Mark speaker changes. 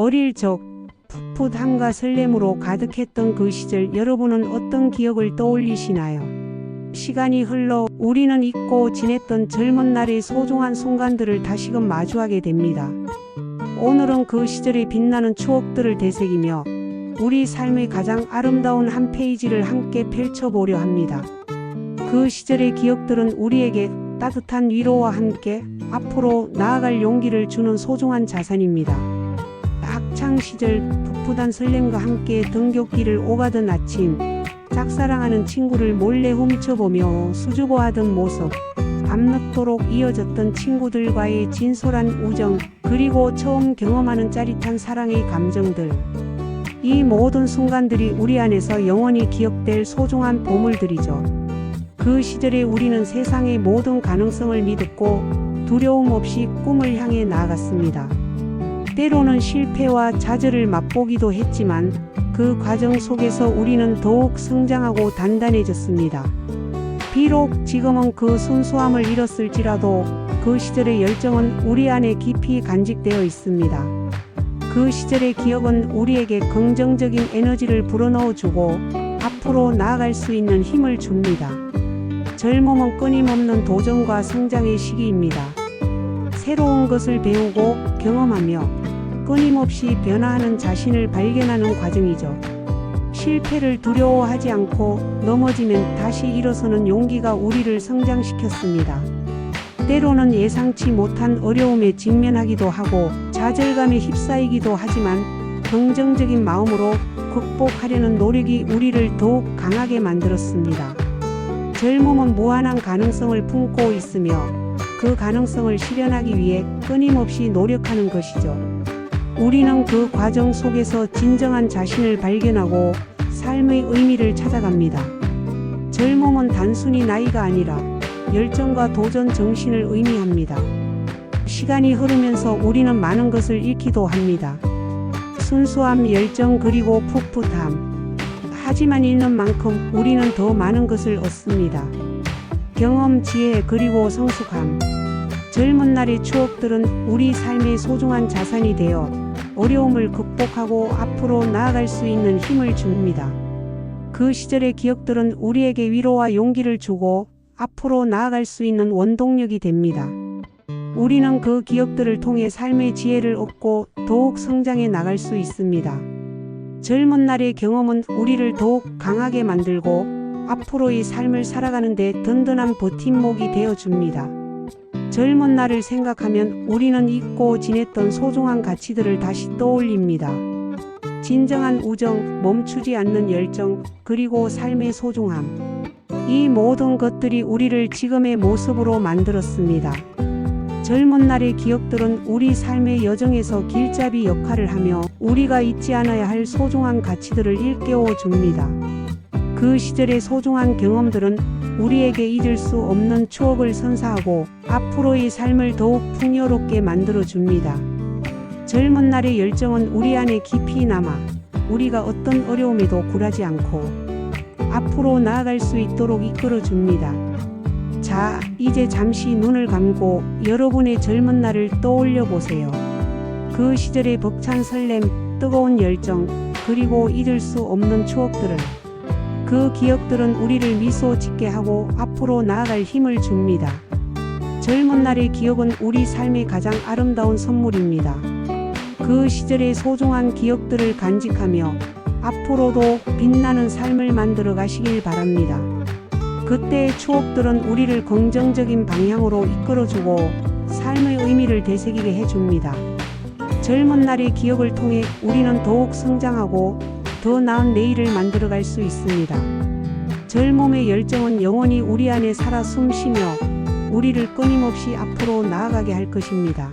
Speaker 1: 어릴 적 풋풋함과 설렘으로 가득했던 그 시절 여러분은 어떤 기억을 떠올리시나요? 시간이 흘러 우리는 잊고 지냈던 젊은 날의 소중한 순간들을 다시금 마주하게 됩니다. 오늘은 그 시절의 빛나는 추억들을 되새기며 우리 삶의 가장 아름다운 한 페이지를 함께 펼쳐보려 합니다. 그 시절의 기억들은 우리에게 따뜻한 위로와 함께 앞으로 나아갈 용기를 주는 소중한 자산입니다. 학창 시절 풋풋한 설렘과 함께 등굣길을 오가던 아침, 짝사랑하는 친구를 몰래 훔쳐보며 수줍어하던 모습, 밤늦도록 이어졌던 친구들과의 진솔한 우정, 그리고 처음 경험하는 짜릿한 사랑의 감정들. 이 모든 순간들이 우리 안에서 영원히 기억될 소중한 보물들이죠. 그 시절에 우리는 세상의 모든 가능성을 믿었고 두려움 없이 꿈을 향해 나아갔습니다. 때로는 실패와 좌절을 맛보기도 했지만 그 과정 속에서 우리는 더욱 성장하고 단단해졌습니다. 비록 지금은 그 순수함을 잃었을지라도 그 시절의 열정은 우리 안에 깊이 간직되어 있습니다. 그 시절의 기억은 우리에게 긍정적인 에너지를 불어넣어 주고 앞으로 나아갈 수 있는 힘을 줍니다. 젊음은 끊임없는 도전과 성장의 시기입니다. 새로운 것을 배우고 경험하며 끊임없이 변화하는 자신을 발견하는 과정이죠. 실패를 두려워하지 않고 넘어지면 다시 일어서는 용기가 우리를 성장시켰습니다. 때로는 예상치 못한 어려움에 직면하기도 하고 좌절감에 휩싸이기도 하지만 긍정적인 마음으로 극복하려는 노력이 우리를 더욱 강하게 만들었습니다. 젊음은 무한한 가능성을 품고 있으며 그 가능성을 실현하기 위해 끊임없이 노력하는 것이죠. 우리는 그 과정 속에서 진정한 자신을 발견하고 삶의 의미를 찾아갑니다. 젊음은 단순히 나이가 아니라 열정과 도전 정신을 의미합니다. 시간이 흐르면서 우리는 많은 것을 잃기도 합니다. 순수함, 열정, 그리고 풋풋함. 하지만 잃는 만큼 우리는 더 많은 것을 얻습니다. 경험, 지혜, 그리고 성숙함. 젊은 날의 추억들은 우리 삶의 소중한 자산이 되어 어려움을 극복하고 앞으로 나아갈 수 있는 힘을 줍니다. 그 시절의 기억들은 우리에게 위로와 용기를 주고 앞으로 나아갈 수 있는 원동력이 됩니다. 우리는 그 기억들을 통해 삶의 지혜를 얻고 더욱 성장해 나갈 수 있습니다. 젊은 날의 경험은 우리를 더욱 강하게 만들고 앞으로의 삶을 살아가는데 든든한 버팀목이 되어 줍니다. 젊은 날을 생각하면 우리는 잊고 지냈던 소중한 가치들을 다시 떠올립니다. 진정한 우정, 멈추지 않는 열정, 그리고 삶의 소중함. 이 모든 것들이 우리를 지금의 모습으로 만들었습니다. 젊은 날의 기억들은 우리 삶의 여정에서 길잡이 역할을 하며 우리가 잊지 않아야 할 소중한 가치들을 일깨워 줍니다. 그 시절의 소중한 경험들은 우리에게 잊을 수 없는 추억을 선사하고 앞으로의 삶을 더욱 풍요롭게 만들어 줍니다. 젊은 날의 열정은 우리 안에 깊이 남아 우리가 어떤 어려움에도 굴하지 않고 앞으로 나아갈 수 있도록 이끌어 줍니다. 자, 이제 잠시 눈을 감고 여러분의 젊은 날을 떠올려 보세요. 그 시절의 벅찬 설렘, 뜨거운 열정, 그리고 잊을 수 없는 추억들을 그 기억들은 우리를 미소 짓게 하고 앞으로 나아갈 힘을 줍니다. 젊은 날의 기억은 우리 삶의 가장 아름다운 선물입니다. 그 시절의 소중한 기억들을 간직하며 앞으로도 빛나는 삶을 만들어 가시길 바랍니다. 그때의 추억들은 우리를 긍정적인 방향으로 이끌어주고 삶의 의미를 되새기게 해줍니다. 젊은 날의 기억을 통해 우리는 더욱 성장하고 더 나은 내일을 만들어갈 수 있습니다. 젊음의 열정은 영원히 우리 안에 살아 숨쉬며 우리를 끊임없이 앞으로 나아가게 할 것입니다.